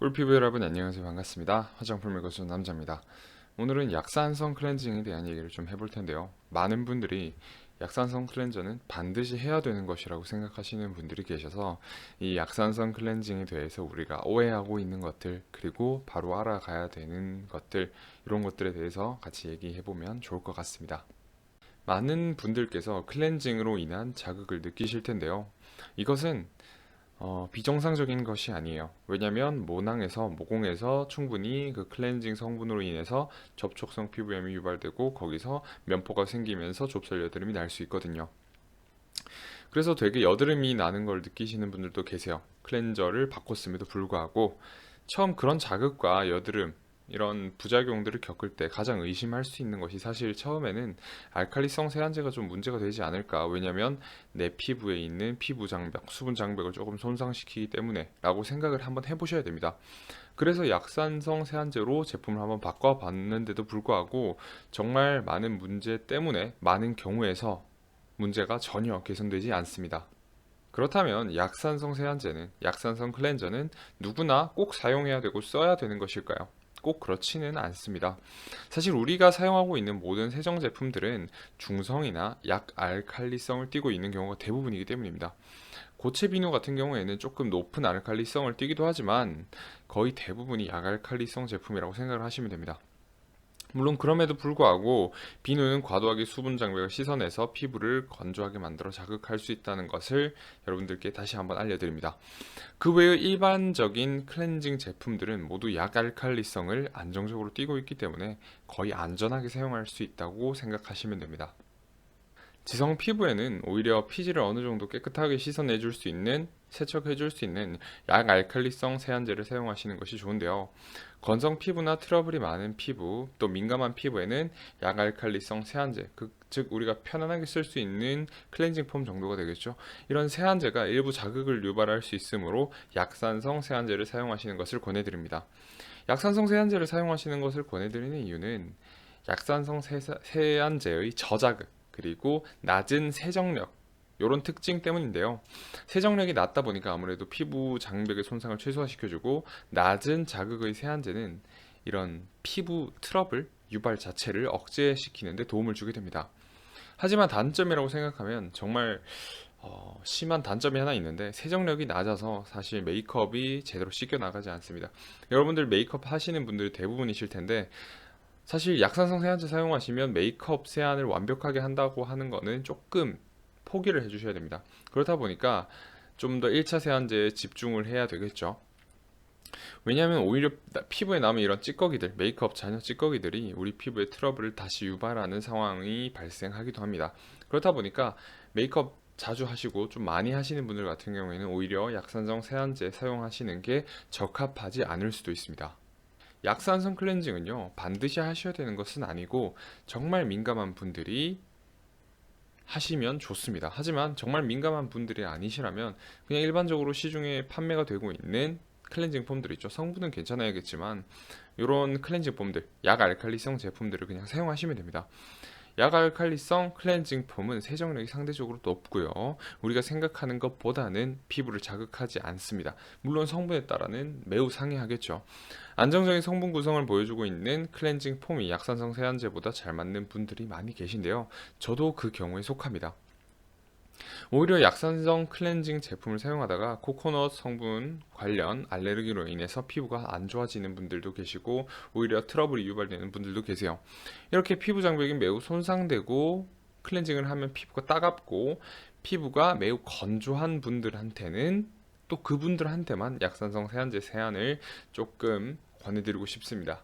꿀피부 여러분 안녕하세요. 반갑습니다. 화장품 매거진 남자입니다. 오늘은 약산성 클렌징에 대한 얘기를 좀 해볼 텐데요. 많은 분들이 약산성 클렌저는 반드시 해야 되는 것이라고 생각하시는 분들이 계셔서 이 약산성 클렌징에 대해서 우리가 오해하고 있는 것들 그리고 바로 알아가야 되는 것들 이런 것들에 대해서 같이 얘기해 보면 좋을 것 같습니다. 많은 분들께서 클렌징으로 인한 자극을 느끼실 텐데요. 이것은 어, 비정상적인 것이 아니에요. 왜냐하면 모낭에서 모공에서 충분히 그 클렌징 성분으로 인해서 접촉성 피부염이 유발되고 거기서 면포가 생기면서 좁쌀 여드름이 날 수 있거든요. 그래서 되게 여드름이 나는 걸 느끼시는 분들도 계세요. 클렌저를 바꿨음에도 불구하고 처음 그런 자극과 여드름 이런 부작용들을 겪을 때 가장 의심할 수 있는 것이 사실 처음에는 알칼리성 세안제가 좀 문제가 되지 않을까. 왜냐면 내 피부에 있는 피부 장벽, 수분 장벽을 조금 손상시키기 때문에 라고 생각을 한번 해보셔야 됩니다. 그래서 약산성 세안제로 제품을 한번 바꿔봤는데도 불구하고 정말 많은 문제 때문에 많은 경우에서 문제가 전혀 개선되지 않습니다. 그렇다면 약산성 세안제는, 약산성 클렌저는 누구나 꼭 사용해야 되고 써야 되는 것일까요? 꼭 그렇지는 않습니다. 사실 우리가 사용하고 있는 모든 세정 제품들은 중성이나 약 알칼리성을 띠고 있는 경우가 대부분이기 때문입니다. 고체 비누 같은 경우에는 조금 높은 알칼리성을 띠기도 하지만 거의 대부분이 약알칼리성 제품이라고 생각을 하시면 됩니다. 물론 그럼에도 불구하고 비누는 과도하게 수분 장벽을 씻어내서 피부를 건조하게 만들어 자극할 수 있다는 것을 여러분들께 다시 한번 알려드립니다. 그 외의 일반적인 클렌징 제품들은 모두 약 알칼리성을 안정적으로 띠고 있기 때문에 거의 안전하게 사용할 수 있다고 생각하시면 됩니다. 지성 피부에는 오히려 피지를 어느 정도 깨끗하게 씻어내줄 수 있는 세척해 줄 수 있는 약알칼리성 세안제를 사용하시는 것이 좋은데요. 건성 피부나 트러블이 많은 피부, 또 민감한 피부에는 약알칼리성 세안제, 그, 즉 우리가 편안하게 쓸 수 있는 클렌징 폼 정도가 되겠죠. 이런 세안제가 일부 자극을 유발할 수 있으므로 약산성 세안제를 사용하시는 것을 권해드립니다. 약산성 세안제를 사용하시는 것을 권해드리는 이유는 약산성 세안제의 저자극, 그리고 낮은 세정력 이런 특징 때문인데요. 세정력이 낮다 보니까 아무래도 피부 장벽의 손상을 최소화시켜주고 낮은 자극의 세안제는 이런 피부 트러블 유발 자체를 억제시키는데 도움을 주게 됩니다. 하지만 단점이라고 생각하면 정말 어, 심한 단점이 하나 있는데 세정력이 낮아서 사실 메이크업이 제대로 씻겨 나가지 않습니다. 여러분들 메이크업 하시는 분들 대부분이실 텐데 사실 약산성 세안제 사용하시면 메이크업 세안을 완벽하게 한다고 하는 거는 조금 포기를 해주셔야 됩니다. 그렇다 보니까 좀 더 1차 세안제에 집중을 해야 되겠죠. 왜냐하면 오히려 피부에 남은 이런 찌꺼기들, 메이크업 잔여 찌꺼기들이 우리 피부에 트러블을 다시 유발하는 상황이 발생하기도 합니다. 그렇다 보니까 메이크업 자주 하시고 좀 많이 하시는 분들 같은 경우에는 오히려 약산성 세안제 사용하시는 게 적합하지 않을 수도 있습니다. 약산성 클렌징은요, 반드시 하셔야 되는 것은 아니고, 정말 민감한 분들이 하시면 좋습니다. 하지만 정말 민감한 분들이 아니시라면 그냥 일반적으로 시중에 판매가 되고 있는 클렌징 폼들 있죠. 성분은 괜찮아야겠지만 이런 클렌징 폼들, 약 알칼리성 제품들을 그냥 사용하시면 됩니다. 약알칼리성 클렌징 폼은 세정력이 상대적으로 높고요. 우리가 생각하는 것보다는 피부를 자극하지 않습니다. 물론 성분에 따라는 매우 상이하겠죠. 안정적인 성분 구성을 보여주고 있는 클렌징 폼이 약산성 세안제보다 잘 맞는 분들이 많이 계신데요. 저도 그 경우에 속합니다. 오히려 약산성 클렌징 제품을 사용하다가 코코넛 성분 관련 알레르기로 인해서 피부가 안 좋아지는 분들도 계시고 오히려 트러블이 유발되는 분들도 계세요. 이렇게 피부 장벽이 매우 손상되고 클렌징을 하면 피부가 따갑고 피부가 매우 건조한 분들한테는 또 그분들한테만 약산성 세안제 세안을 조금 권해드리고 싶습니다.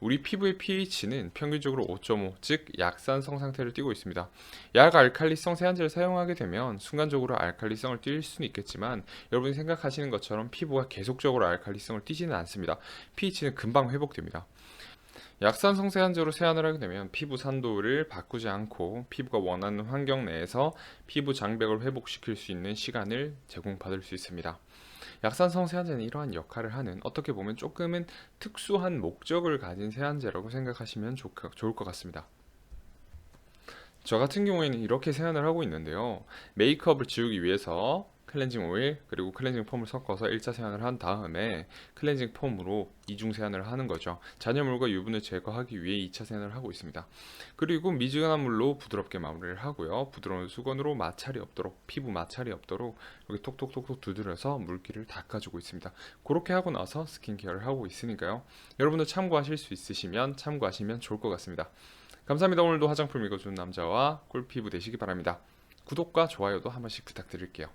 우리 피부의 pH는 평균적으로 5.5, 즉 약산성 상태를 띠고 있습니다. 약 알칼리성 세안제를 사용하게 되면 순간적으로 알칼리성을 띌 수는 있겠지만 여러분이 생각하시는 것처럼 피부가 계속적으로 알칼리성을 띠지는 않습니다. pH는 금방 회복됩니다. 약산성 세안제로 세안을 하게 되면 피부 산도를 바꾸지 않고 피부가 원하는 환경 내에서 피부 장벽을 회복시킬 수 있는 시간을 제공받을 수 있습니다. 약산성 세안제는 이러한 역할을 하는 어떻게 보면 조금은 특수한 목적을 가진 세안제라고 생각하시면 좋, 좋을 것 같습니다. 저 같은 경우에는 이렇게 세안을 하고 있는데요. 메이크업을 지우기 위해서 클렌징 오일 그리고 클렌징 폼을 섞어서 1차 세안을 한 다음에 클렌징 폼으로 이중 세안을 하는 거죠. 잔여물과 유분을 제거하기 위해 2차 세안을 하고 있습니다. 그리고 미지근한 물로 부드럽게 마무리를 하고요. 부드러운 수건으로 마찰이 없도록 피부 마찰이 없도록 이렇게 톡톡톡톡 두드려서 물기를 닦아주고 있습니다. 그렇게 하고 나서 스킨케어를 하고 있으니까요. 여러분도 참고하실 수 있으시면 참고하시면 좋을 것 같습니다. 감사합니다. 오늘도 화장품 읽어주는 남자와 꿀피부 되시기 바랍니다. 구독과 좋아요도 한 번씩 부탁드릴게요.